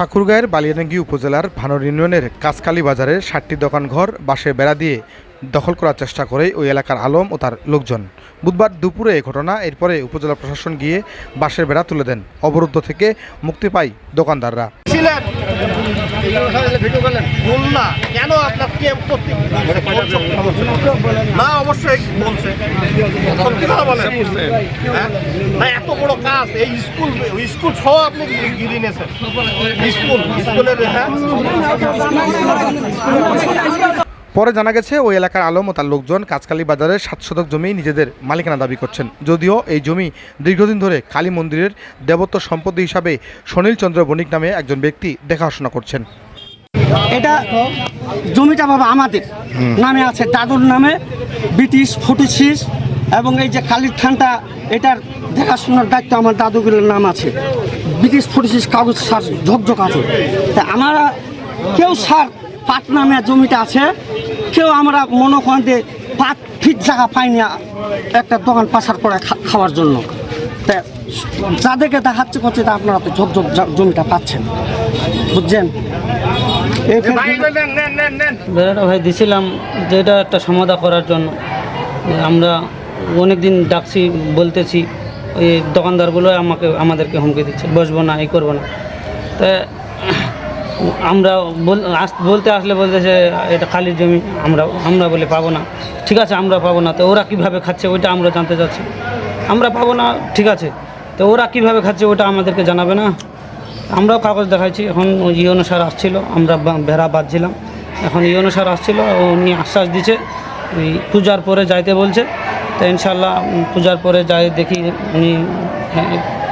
ঠাকুরগাঁয়ের বালিয়ানাঙ্গি উপজেলার ভানোর ইউনিয়নের কাঁচকালী বাজারের ষাটটি দোকানঘর বাসে বেড়া দিয়ে দখল করার চেষ্টা করে ওই এলাকার আলম ও তার লোকজন। বুধবার দুপুরে এই ঘটনা, এরপরে উপজেলা প্রশাসন গিয়ে বাসের বেড়া তুলে দেন। অবরুদ্ধ থেকে মুক্তি পায় দোকানদাররা। কেন আপনার কে না, অবশ্যই বলছে। সত্যি কথা বলেন। হ্যাঁ? না, এত বড় কাজ। এই স্কুল স্কুল সহ আপনি স্কুল, স্কুলের হ্যাঁ? পরে জানা গেছে ওই এলাকার আলম ও তার লোকজন কাঁচকালী বাজারের সাত শতক জমি নিজেদের মালিকানা দাবি করছেন। যদিও এই জমি দীর্ঘদিন ধরে কালী মন্দিরের দেবত্ব সম্পত্তি হিসাবে সনীল চন্দ্র বণিক নামে একজন ব্যক্তি দেখাশোনা করছেন। এটা জমিটা বাবা আমাদের। নামে আছে দাদুর নামে ব্রিটিশ ফটিসিস এবং এই যে কালির থানটা এটার দেখাশোনার দায়িত্ব আমার দাদুগুলোর নাম আছে। ব্রিটিশ ফটিসিস কাগজ সার ঝকঝক আছে তা আমরা কেউ সার পাট নামে জমিটা আছে কেউ আমরা মনে করেন যে পাট ফিট জায়গা পাইনি একটা দোকান পাচার করে খাওয়ার জন্য। তা যাদেরকে দেখাচ্ছে করছে তা আপনারা তো ঝকঝক জা- জমিটা পাচ্ছেন। বুঝছেন? বেড়াটা ভাই দিছিলাম যে এটা একটা সমাধা করার জন্য। আমরা অনেক দিন ডাকছি বলতেছি ওই দোকানদারগুলো আমাকে আমাদেরকে হুমকি দিচ্ছে বসবো না এই করব না। তা আমরা বলতে আসলে বলতেছে এটা খালি জমি আমরা আমরা বলে পাবো না। ঠিক আছে আমরা পাবো না। তো ওরা কীভাবে খাচ্ছে ওইটা আমরা জানতে চাচ্ছি। আমরা পাবো না। ঠিক আছে। তো ওরা কীভাবে খাচ্ছে ওটা আমাদেরকে জানাবে না? আমরাও কাগজ দেখাইছি। এখন ওই ইয়নো স্যার আসছিল আমরা ভেড়া বাঁধছিলাম। এখন ইয়নো স্যার আসছিল উনি আশ্বাস দিচ্ছে ওই পূজার পরে যাইতে বলছে। তো ইনশাল্লাহ পূজার পরে যাই দেখি উনি হ্যাঁ,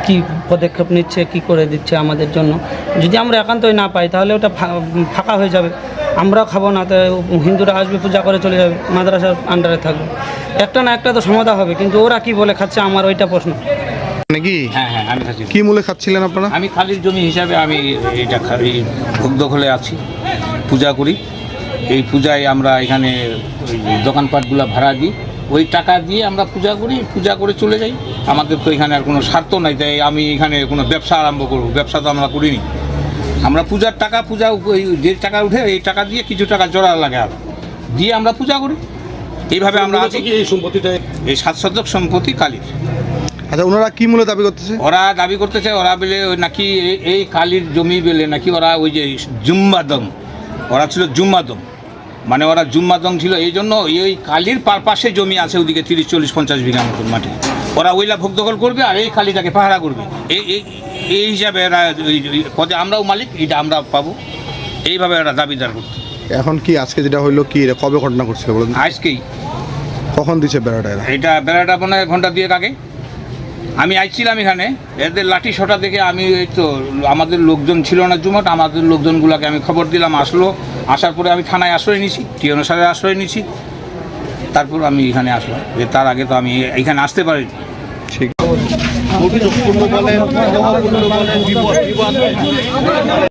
কি পদক্ষেপ নিচ্ছে কি করে দিচ্ছে আমাদের জন্য? যদি আমরা একান্তই না পাই তাহলে ওটা ফা- ফাঁকা হয়ে যাবে। আমরাও খাব না তো হিন্দুরা আসবে পূজা করে চলে যাবে মাদ্রাসার আন্ডারে থাকবে। একটা না একটা তো সমাধা হবে কিন্তু ওরা কি বলে খাচ্ছে আমার ওইটা প্রশ্ন। নাকি? হ্যাঁ হ্যাঁ আমি খাচ্ছি। কি মূলে খাচ্ছিলেন আপনারা? আমি খালির জমি হিসাবে আমি এটা খা- এই ভোগ আছি পূজা করি। এই পূজায় আমরা এখানে ওই দোকানপাটগুলো ভাড়া দিই। ওই টাকা দিয়ে আমরা পূজা করি পূজা করে চলে যাই। আমাদের তো এখানে আর কোনো স্বার্থ নাই তাই আমি এখানে কোনো ব্যবসা আরম্ভ করব ব্যবসা তো আমরা করিনি। আমরা পূজার টাকা পূজা ওই যে টাকা উঠে এই টাকা দিয়ে কিছু টাকা জোড়া লাগে আর। দিয়ে আমরা পূজা করি। এইভাবে আমরা আছি। এই সম্পত্তিটা? এই সাত শতক সম্পত্তি কালীর। আচ্ছা ওনারা কি মূলে দাবি করতেছে? ওরা দাবি করতেছে ওরা বলে ওই নাকি এই কালীর জমি বলে নাকি ওরা ওই যে জুম্মাদম। ওরা ছিল জুম্মাদং মানে ওরা জুম্মা জুম্মাদং ছিল এই জন্য এই কালির পার পাশে জমি আছে ওদিকে তিরিশ চল্লিশ পঞ্চাশ বিঘা মতন মাটি। ওরা ওইলা ভোগ দখল করবে আর এই কালিটাকে পাহারা করবে। এই এই এই হিসাবে এরা পদে আমরাও মালিক এটা আমরা পাবো। এইভাবে ওরা দাবিদার করতো। এখন কি আজকে যেটা হইল কি এটা কবে ঘটনা করছিল বলুন? আজকেই। কখন দিছে বেড়াটা এরা? এটা বেলাটা মনে হয় ঘণ্টা দুয়েক আগে। আমি আইছিলাম এখানে এদের লাঠি শটা দেখে আমি এই তো আমাদের লোকজন ছিল না জুমাট আমাদের লোকজনগুলোকে আমি খবর দিলাম আসলো। আসার পরে আমি থানায় আশ্রয় নিয়েছি টি অনুসারে আশ্রয় নিয়েছি। তারপর আমি এখানে আসলাম। যে তার আগে তো আমি এখানে আসতে পারিনি। ঠিক